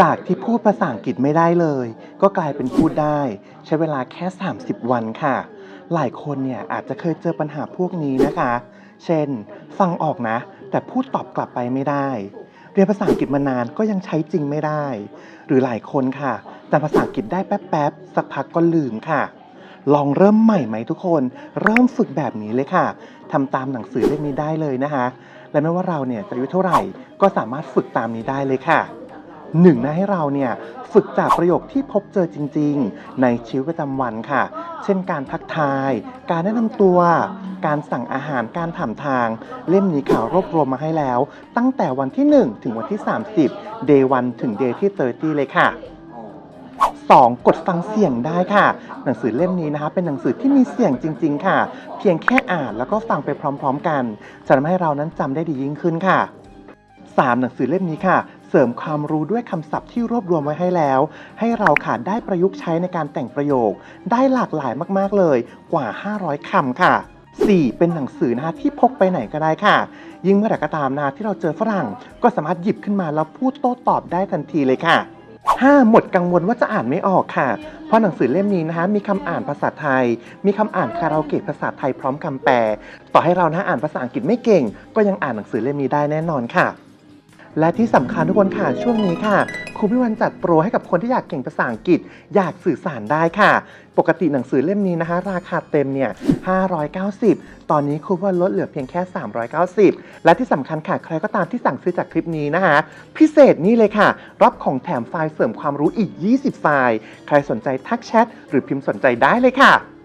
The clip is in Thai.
จากที่พูดภาษาอังกฤษไม่ได้เลย ก็กลายเป็นพูดได้ ใช้เวลาแค่ 30 วันค่ะ หลายคนเนี่ยอาจจะเคยเจอปัญหาพวกนี้นะคะ เช่น ฟังออกนะ แต่พูดตอบกลับไปไม่ได้ เรียนภาษาอังกฤษมานานก็ยังใช้จริงไม่ได้ หรือหลายคนค่ะแต่ภาษาอังกฤษได้แป๊บๆสักพักก็ลืมค่ะ ลองเริ่มใหม่ไหมทุกคน เริ่มฝึกแบบนี้เลยค่ะทำตามหนังสือเล่มนี้ได้เลยนะคะ และไม่ว่าเราเนี่ยจะอายุเท่าไหร่ก็สามารถฝึกตามนี้ได้เลยค่ะ หนึ่งนะให้เราเนี่ยฝึกจากประโยคที่พบเจอจริง ๆ ในชีวิตประจำวันค่ะ เช่นการทักทาย การแนะนำตัว การสั่งอาหารการถามทาง เล่มนี้ค่ะรวบรวมมาให้แล้ว ตั้งแต่วันที่ 1 ถึงวันที่ 30 day 1ถึง day ที่ 30 เลยค่ะ 2. กดฟังเสียงได้ค่ะ หนังสือเล่มนี้นะคะ เป็นหนังสือที่มีเสียงจริง ๆ ค่ะ เพียงแค่อ่านแล้วก็ฟังไปพร้อม ๆ กันจะทำให้เรานั้นจำได้ดียิ่งขึ้นค่ะ 3. หนังสือเล่มนี้ค่ะ ริมความรู้ด้วยคำศัพท์ที่รวบรวมไว้ให้แล้ว ให้เราค่ะได้ประยุกต์ใช้ในการแต่งประโยค ได้หลากหลายมากๆเลยกว่า 500คำค่ะ 4. เป็นหนังสือนะคะที่พกไปไหนก็ได้ค่ะ ยิ่งเมื่อไหร่ก็ตามนะที่เราเจอฝรั่ง ก็สามารถหยิบขึ้นมาแล้วพูดโต้ตอบได้ทันทีเลยค่ะ 5. หมดกังวลว่าจะอ่านไม่ออกค่ะ เพราะหนังสือเล่มนี้นะคะมีคำอ่านภาษาไทย มีคำอ่านคาราโอเกะภาษาไทยพร้อมคำแปล ต่อให้เรานะอ่านภาษาอังกฤษไม่เก่ง ก็ยังอ่านหนังสือเล่มนี้ได้แน่นอนค่ะ และที่สำคัญทุกคนค่ะช่วงนี้ค่ะครูพิวันจัดโปรให้กับคนที่อยากเก่งภาษาอังกฤษ อยากสื่อสารได้ค่ะ ปกติหนังสือเล่มนี้นะคะ ราคาเต็มเนี่ย 590 ตอนนี้ครูพิวันลดเหลือเพียงแค่ 390 และที่สำคัญค่ะ ใครก็ตามที่สั่งซื้อจากคลิปนี้นะคะ พิเศษนี่เลยค่ะ รับของแถมไฟล์เสริมความรู้อีก 20 ไฟล์ ใครสนใจทักแชทหรือพิมพ์สนใจได้เลยค่ะ